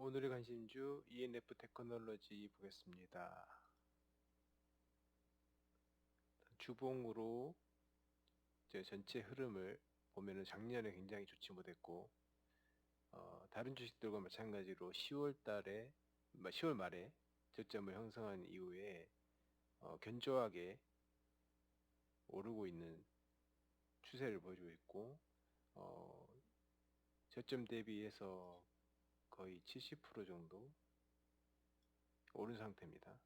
오늘의 관심주 ENF 테크놀로지 보겠습니다. 주봉으로 전체 흐름을 보면은 작년에 굉장히 좋지 못했고 어, 다른 주식들과 마찬가지로 10월 달에 10월 말에 저점을 형성한 이후에 어, 견조하게 오르고 있는 추세를 보여주고 있고 어, 저점 대비해서 거의 70% 정도 오른 상태입니다.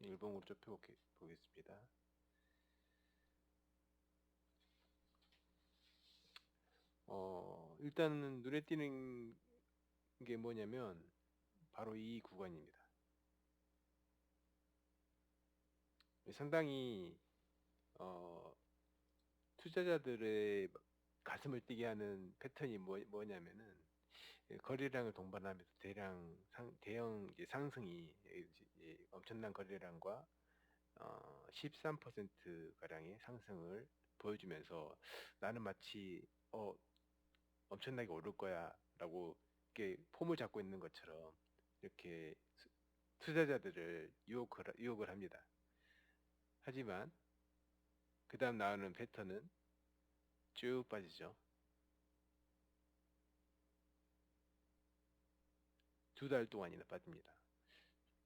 일봉으로 좁혀 보겠습니다. 어, 일단은 눈에 띄는 게 뭐냐면 바로 이 구간입니다. 상당히 어, 투자자들의 가슴을 뛰게 하는 패턴이 뭐, 뭐냐면은 거래량을 동반하면서 대량 상, 대형 상승이 이제 엄청난 거래량과 어, 13% 가량의 상승을 보여주면서 나는 마치 어 엄청나게 오를 거야라고 이렇게 폼을 잡고 있는 것처럼 이렇게 투자자들을 유혹을 유혹을 합니다. 하지만 그 다음 나오는 패턴은 쭉 빠지죠. 두 달 동안이나 빠집니다.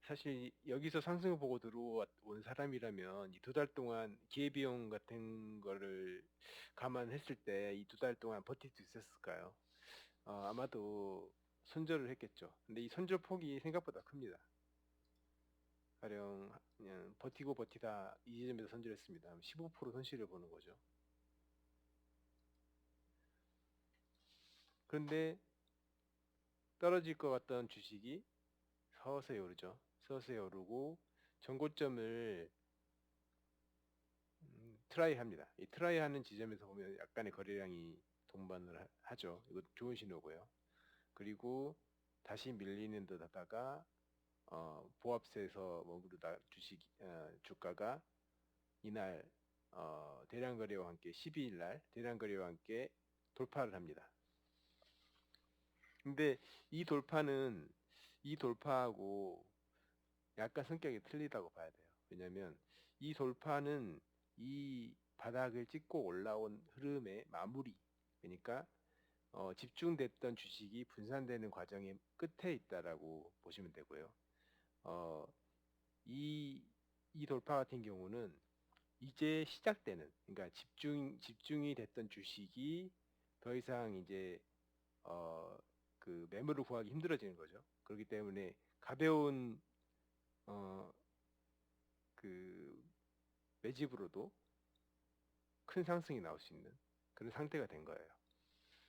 사실 여기서 상승을 보고 들어온 사람이라면 이 두 달 동안 기회비용 같은 거를 감안했을 때 이 두 달 동안 버틸 수 있었을까요? 어, 아마도 손절을 했겠죠. 근데 이 손절 폭이 생각보다 큽니다. 가령 그냥 버티고 버티다 이 지점에서 손절했습니다. 15% 손실을 보는 거죠. 그런데 떨어질 것 같던 주식이 서서히 오르죠. 서서히 오르고 전고점을 음, 트라이 합니다. 이 트라이 하는 지점에서 보면 약간의 거래량이 동반을 하, 죠 이거 좋은 신호고요. 그리고 다시 밀리는 듯 하다가 어, 보합세에서 머무르다 주식 어, 주가가 이날 어, 대량 거래와 함께 12일 날 대량 거래와 함께 돌파를 합니다. 근데 이 돌파는 이 돌파하고 약간 성격이 틀리다고 봐야 돼요. 왜냐면 이 돌파는 이 바닥을 찍고 올라온 흐름의 마무리. 그러니까 어, 집중됐던 주식이 분산되는 과정의 끝에 있다라고 보시면 되고요. 어, 이, 이 돌파 같은 경우는 이제 시작되는, 그러니까 집중, 집중이 됐던 주식이 더 이상 이제, 어, 그 매물을 구하기 힘들어지는 거죠. 그렇기 때문에 가벼운 어 그 매집으로도 큰 상승이 나올 수 있는 그런 상태가 된 거예요.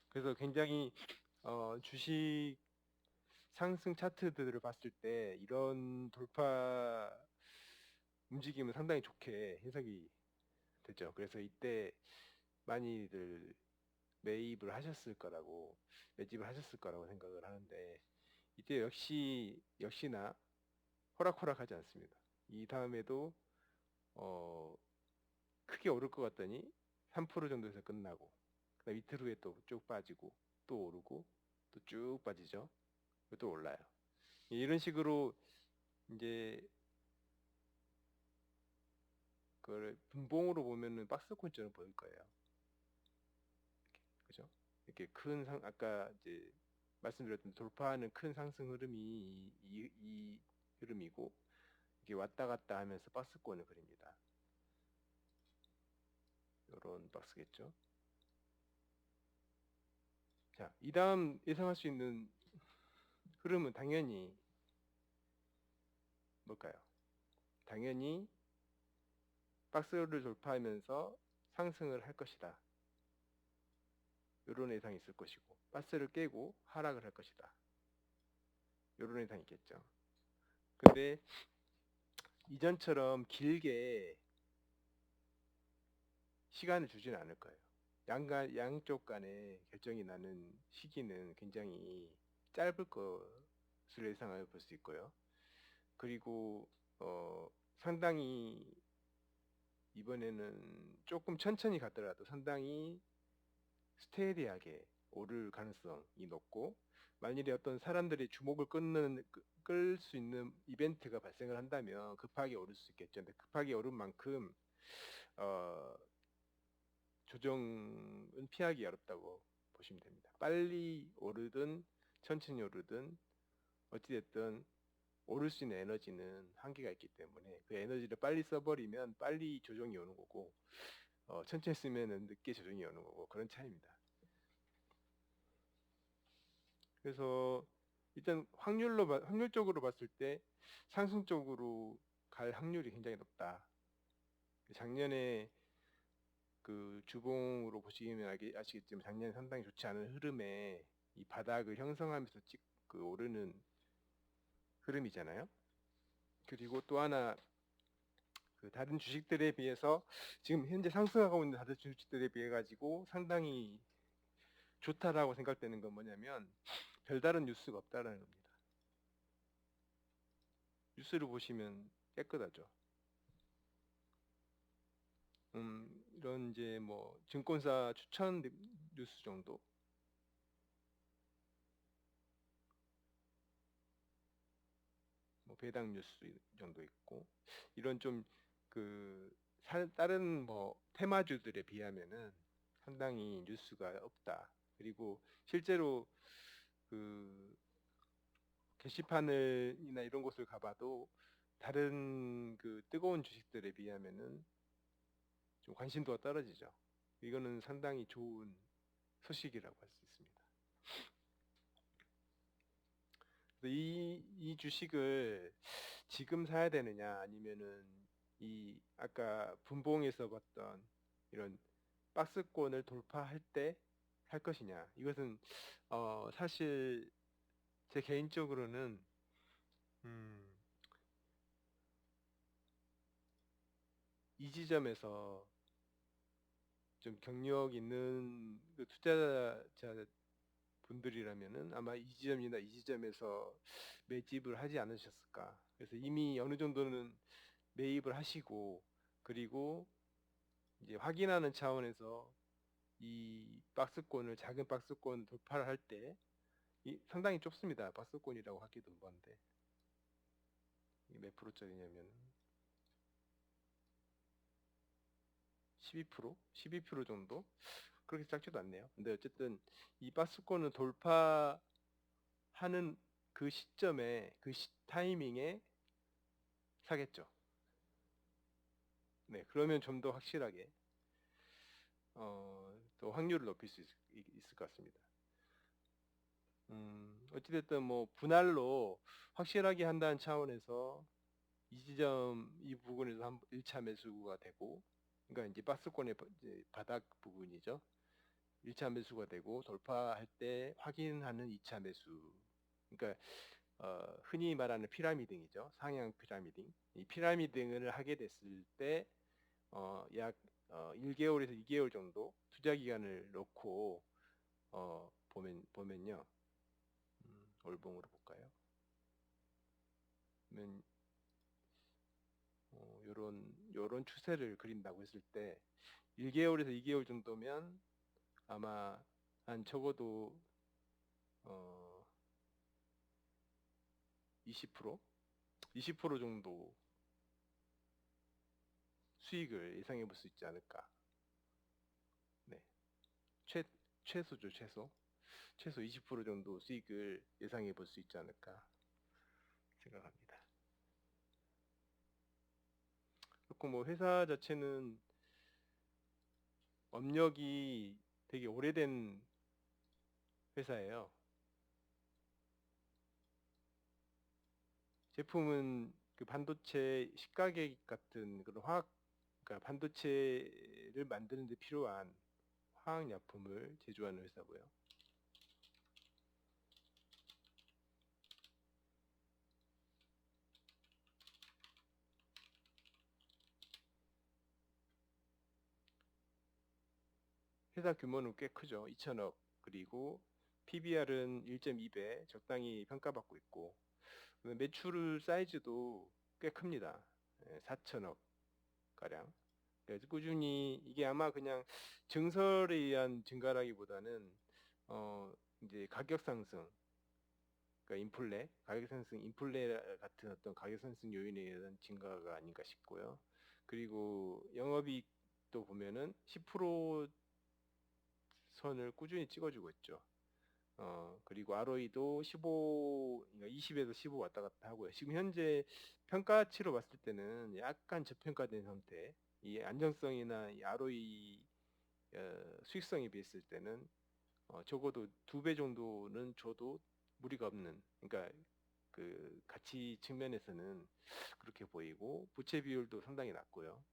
그래서 굉장히 어 주식 상승 차트들을 봤을 때 이런 돌파 움직임은 상당히 좋게 해석이 되죠. 그래서 이때 많이들 매입을 하셨을 거라고 매집을 하셨을 거라고 생각을 하는데 이때 역시 역시나 호락호락하지 않습니다. 이 다음에도 어 크게 오를 것 같더니 3% 정도에서 끝나고 그다음 이틀 후에 또 쭉 빠지고 또 오르고 또 쭉 빠지죠. 또 올라요. 이런 식으로 이제 그걸 분봉으로 보면은 박스권처럼 보일 거예요. 그죠? 이렇게 큰 상, 아까 이제 말씀드렸던 돌파하는 큰 상승 흐름이 이, 이, 이 흐름이고, 이게 왔다 갔다 하면서 박스권을 그립니다. 이런 박스겠죠. 자, 이 다음 예상할 수 있는 흐름은 당연히 뭘까요? 당연히 박스를 돌파하면서 상승을 할 것이다. 이런 예상이 있을 것이고 바스를 깨고 하락을 할 것이다. 이런 예상이 있겠죠. 근데 이전처럼 길게 시간을 주지는 않을 거예요. 양간, 양쪽 간에 결정이 나는 시기는 굉장히 짧을 것을 예상을 볼수 있고요. 그리고 어, 상당히 이번에는 조금 천천히 가더라도 상당히 스테디하게 오를 가능성이 높고 만일에 어떤 사람들이 주목을 끊는 끌 수 있는 이벤트가 발생을 한다면 급하게 오를 수 있겠죠. 근데 급하게 오른 만큼 어, 조정은 피하기 어렵다고 보시면 됩니다. 빨리 오르든 천천히 오르든 어찌됐든 오를 수 있는 에너지는 한계가 있기 때문에 그 에너지를 빨리 써버리면 빨리 조정이 오는 거고 어, 천천히 쓰면 늦게 조정이 오는 거고 그런 차이입니다. 그래서 일단 확률로 봐- 확률적으로 봤을 때 상승 쪽으로 갈 확률이 굉장히 높다. 작년에 그 주봉으로 보시면 아시겠지만 작년에 상당히 좋지 않은 흐름에 이 바닥을 형성하면서 찍, 그 오르는 흐름이잖아요. 그리고 또 하나 그 다른 주식들에 비해서 지금 현재 상승하고 있는 다른 주식들에 비해 가지고 상당히 좋다라고 생각되는 건 뭐냐면 별다른 뉴스가 없다라는 겁니다. 뉴스를 보시면 깨끗하죠. 음, 이런 이제 뭐 증권사 추천 뉴스 정도 뭐 배당 뉴스 정도 있고 이런 좀그 다른 뭐 테마주들에 비하면은 상당히 뉴스가 없다. 그리고 실제로 그 게시판을이나 이런 곳을 가봐도 다른 그 뜨거운 주식들에 비하면은 좀 관심도가 떨어지죠. 이거는 상당히 좋은 소식이라고 할 수 있습니다. 이, 이 주식을 지금 사야 되느냐 아니면은 이 아까 분봉에서 봤던 이런 박스권을 돌파할 때 할 것이냐 이것은 어 사실 제 개인적으로는 음, 이 지점에서 좀 경력 있는 그 투자자 분들이라면은 아마 이 지점이나 이 지점에서 매집을 하지 않으셨을까. 그래서 이미 어느 정도는 매입을 하시고 그리고 이제 확인하는 차원에서 이 박스권을 작은 박스권 돌파를 할 때 상당히 좁습니다. 박스권이라고 하기도 뭐한데 몇 프로짜리냐면 12% 12% 정도 그렇게 작지도 않네요. 근데 어쨌든 이 박스권을 돌파하는 그 시점에 그 시, 타이밍에 사겠죠. 네, 그러면 좀 더 확실하게 어, 또 확률을 높일 수 있, 을 것 같습니다. 음, 어찌됐든 뭐 분할로 확실하게 한다는 차원에서 이 지점 이 부분에서 한 1차 매수가 되고 그러니까 이제 박스권의 바닥 부분이죠. 1차 매수가 되고 돌파할 때 확인하는 2차 매수. 그러니까 어, 흔히 말하는 피라미딩이죠. 상향 피라미딩. 이 피라미딩을 하게 됐을 때 어, 약 어, 1개월에서 2개월 정도 투자 기간을 놓고 어, 보면 보면요. 음, 월봉으로 볼까요? 그러면 어, 요런 요런 추세를 그린다고 했을 때 1개월에서 2개월 정도면 아마 한 적어도 어, 20% 20% 정도 수익을 예상해 볼 수 있지 않을까. 네. 최, 최소죠, 최소. 최소 20% 정도 수익을 예상해 볼 수 있지 않을까 생각합니다. 그렇고 뭐 회사 자체는 업력이 되게 오래된 회사예요. 제품은 그 반도체 식가계 같은 그런 화학 그러니까 반도체를 만드는 데 필요한 화학약품을 제조하는 회사고요. 회사 규모는 꽤 크죠. 2천억 그리고 PBR은 1.2배 적당히 평가받고 있고 매출 사이즈도 꽤 큽니다. 4천억 가량. 그래서 꾸준히 이게 아마 그냥 증설에 의한 증가라기보다는 어 이제 가격 상승 그러니까 인플레, 가격 상승, 인플레 같은 어떤 가격 상승 요인에 의한 증가가 아닌가 싶고요. 그리고 영업이익도 보면은 10% 선을 꾸준히 찍어주고 있죠. 어, 그리고 ROE도 15, 그러니까 20에서 15 왔다 갔다 하고요. 지금 현재 평가치로 봤을 때는 약간 저평가된 상태. 이 안정성이나 이 ROE 어, 수익성에 비했을 때는 어, 적어도 두 배 정도는 줘도 무리가 없는. 그러니까 그 가치 측면에서는 그렇게 보이고 부채 비율도 상당히 낮고요.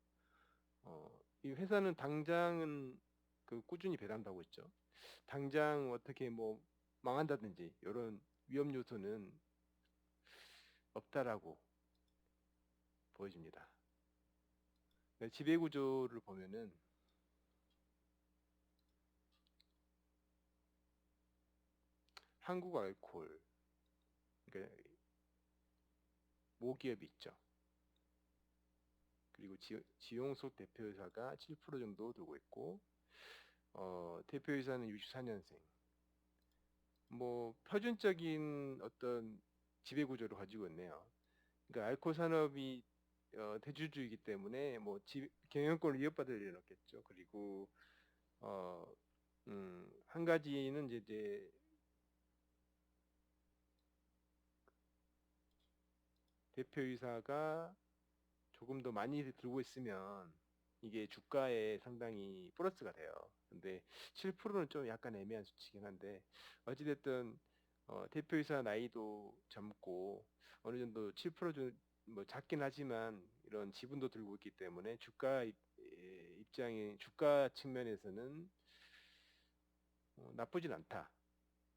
어, 이 회사는 당장은 그 꾸준히 배당하고 있죠. 당장 어떻게 뭐 망한다든지 이런 위험 요소는 없다라고 보여집니다. 네, 지배 구조를 보면은 한국 알콜 그러니까 모기업이 있죠. 그리고 지, 지용석 대표이사가 7% 정도 두고 있고 어, 대표이사는 64년생. 뭐 표준적인 어떤 지배 구조를 가지고 있네요. 그러니까 알코올 산업이 어, 대주주이기 때문에 뭐 지, 경영권을 이어받을 일은 없겠죠. 그리고 어, 음, 한 가지는 이제, 이제 대표이사가 조금 더 많이 들고 있으면 이게 주가에 상당히 플러스가 돼요. 근데 7%는 좀 약간 애매한 수치긴 한데 어찌됐든 어, 대표이사 나이도 젊고 어느 정도 7%뭐 작긴 하지만 이런 지분도 들고 있기 때문에 주가 입, 장에 주가 측면에서는 어, 나쁘진 않다.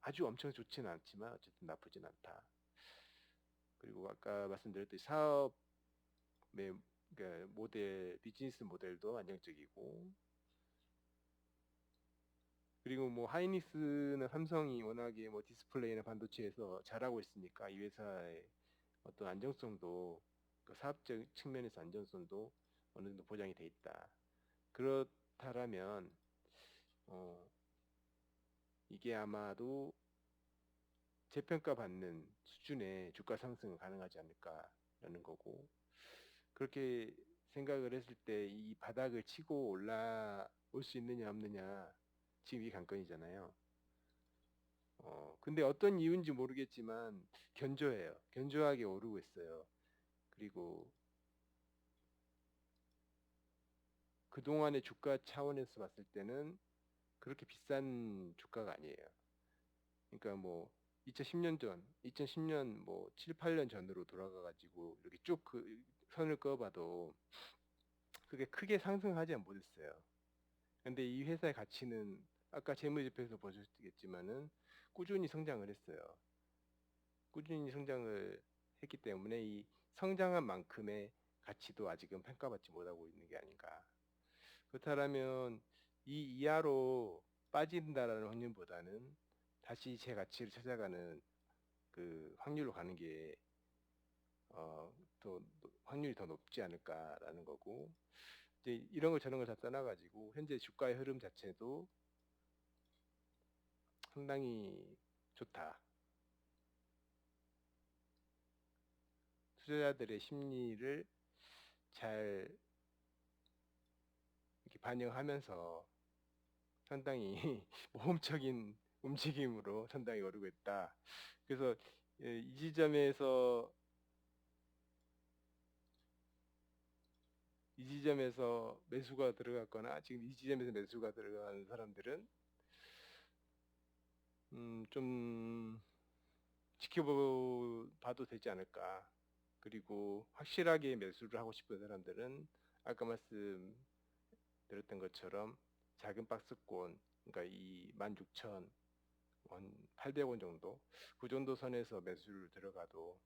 아주 엄청 좋지는 않지만 어쨌든 나쁘진 않다. 그리고 아까 말씀드렸듯이 사업의 그러니까 모델 비즈니스 모델도 안정적이고 그리고 뭐 하이닉스나 삼성이 워낙에 뭐 디스플레이나 반도체에서 잘하고 있으니까 이 회사의 어떤 안정성도 그 사업적 측면에서 안정성도 어느 정도 보장이 돼 있다. 그렇다라면 어 이게 아마도 재평가 받는 수준의 주가 상승은 가능하지 않을까라는 거고 그렇게 생각을 했을 때 이 바닥을 치고 올라올 수 있느냐 없느냐 지금 이 관건이잖아요. 어, 근데 어떤 이유인지 모르겠지만 견조해요. 견조하게 오르고 있어요. 그리고 그동안의 주가 차원에서 봤을 때는 그렇게 비싼 주가가 아니에요. 그러니까 뭐 2010년 전, 2010년 뭐 7, 8년 전으로 돌아가 가지고 이렇게 쭉 그 선을 그어봐도 그게 크게 상승하지 못했어요. 근데 이 회사의 가치는 아까 재무제표에서 보셨겠지만은 꾸준히 성장을 했어요. 꾸준히 성장을 했기 때문에 이 성장한 만큼의 가치도 아직은 평가받지 못하고 있는 게 아닌가. 그렇다면 이 이하로 빠진다라는 확률보다는 다시 제 가치를 찾아가는 그 확률로 가는 게 어, 더 확률이 더 높지 않을까라는 거고 이제 이런 걸 저런 걸 다 떠나가지고 현재 주가의 흐름 자체도 상당히 좋다. 투자자들의 심리를 잘 이렇게 반영하면서 상당히 모험적인 움직임으로 상당히 오르고 있다. 그래서 예, 이 지점에서 이 지점에서 매수가 들어갔거나 지금 이 지점에서 매수가 들어가는 사람들은 음, 좀 지켜봐도 되지 않을까. 그리고 확실하게 매수를 하고 싶은 사람들은 아까 말씀 드렸던 것처럼 작은 박스권, 그러니까 이 16,000원, 800원 정도, 그 정도 선에서 매수를 들어가도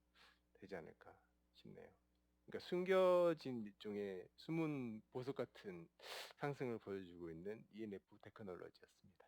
되지 않을까 싶네요. 그러니까 숨겨진 일종의 숨은 보석 같은 상승을 보여주고 있는 ENF 테크놀로지였습니다.